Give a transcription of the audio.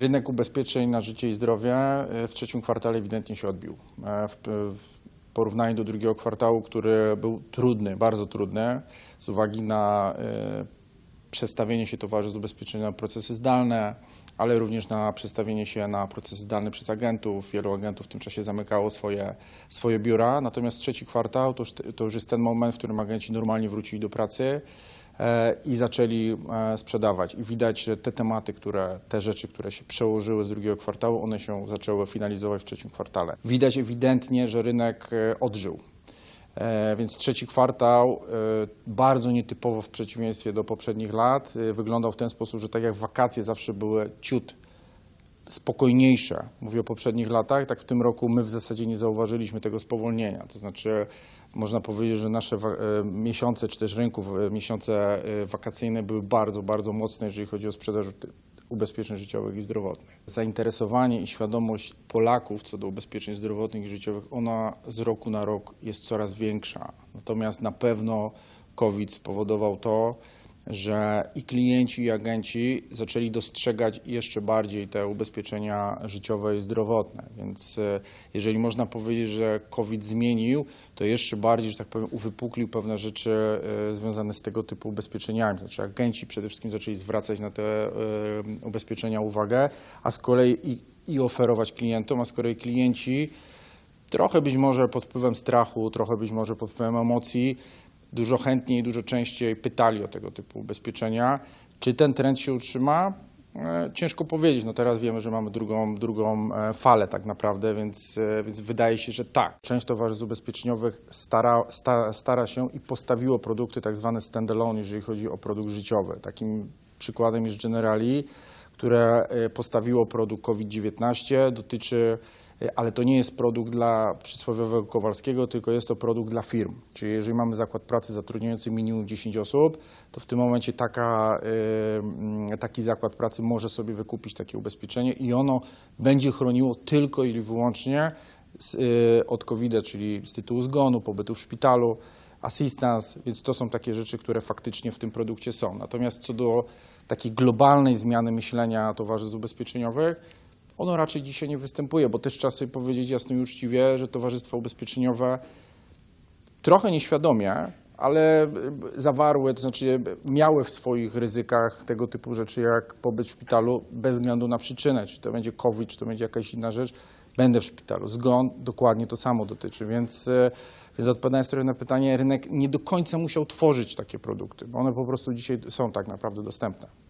Rynek ubezpieczeń na życie i zdrowie e, w trzecim kwartale ewidentnie się odbił. E, W, w porównaniu do drugiego kwartału, który był trudny, bardzo trudny, z uwagi na e, przestawienie się towarzystw ubezpieczeń na procesy zdalne, ale również na przestawienie się na procesy zdalne przez agentów. Wielu agentów w tym czasie zamykało swoje, swoje biura. Natomiast trzeci kwartał to już, to już jest ten moment, w którym agenci normalnie wrócili do pracy e, i zaczęli e, sprzedawać. I widać, że te tematy, które, te rzeczy, które się przełożyły z drugiego kwartału, one się zaczęły finalizować w trzecim kwartale. Widać ewidentnie, że rynek e, odżył. E, Więc trzeci kwartał bardzo nietypowo w przeciwieństwie do poprzednich lat wyglądał w ten sposób, że tak jak wakacje zawsze były ciut spokojniejsze, mówię o poprzednich latach, tak w tym roku my w zasadzie nie zauważyliśmy tego spowolnienia. To znaczy można powiedzieć, że nasze e, miesiące, czy też rynków, e, miesiące e, wakacyjne były bardzo, bardzo mocne, jeżeli chodzi o sprzedaż ubezpieczeń życiowych i zdrowotnych. Zainteresowanie i świadomość Polaków co do ubezpieczeń zdrowotnych i życiowych, ona z roku na rok jest coraz większa. Natomiast na pewno COVID spowodował to, że i klienci, i agenci zaczęli dostrzegać jeszcze bardziej te ubezpieczenia życiowe i zdrowotne. Więc e, jeżeli można powiedzieć, że COVID zmienił, to jeszcze bardziej, że tak powiem, uwypuklił pewne rzeczy e, związane z tego typu ubezpieczeniami. Znaczy agenci przede wszystkim zaczęli zwracać na te e, ubezpieczenia uwagę, a z kolei i, i oferować klientom, a z kolei klienci trochę być może pod wpływem strachu, trochę być może pod wpływem emocji, dużo chętniej, dużo częściej pytali o tego typu ubezpieczenia. Czy ten trend się utrzyma? E, Ciężko powiedzieć. No teraz wiemy, że mamy drugą, drugą e, falę tak naprawdę, więc, e, więc wydaje się, że tak. Część towarzystw ubezpieczeniowych stara, sta, stara się i postawiło produkty tak zwane standalone, jeżeli chodzi o produkt życiowy. Takim przykładem jest Generali, które e, postawiło produkt COVID-19, dotyczy E, ale to nie jest produkt dla przysłowiowego Kowalskiego, tylko jest to produkt dla firm. Czyli jeżeli mamy zakład pracy zatrudniający minimum 10 osób, to w tym momencie taka, mm, taki zakład pracy może sobie wykupić takie ubezpieczenie i ono będzie chroniło tylko i wyłącznie od COVID, czyli z tytułu zgonu, pobytu w szpitalu, assistance, więc to są takie rzeczy, które faktycznie w tym produkcie są. Natomiast co do takiej globalnej zmiany myślenia towarzystw ubezpieczeniowych, ono raczej dzisiaj nie występuje, bo też trzeba sobie powiedzieć jasno i uczciwie, że towarzystwa ubezpieczeniowe trochę nieświadomie, ale zawarły, to znaczy miały w swoich ryzykach tego typu rzeczy jak pobyt w szpitalu bez względu na przyczynę, czy to będzie COVID, czy to będzie jakaś inna rzecz, będę w szpitalu. Zgon dokładnie to samo dotyczy, więc, e, więc odpowiadając trochę na pytanie, rynek nie do końca musiał tworzyć takie produkty, bo one po prostu dzisiaj są tak naprawdę dostępne.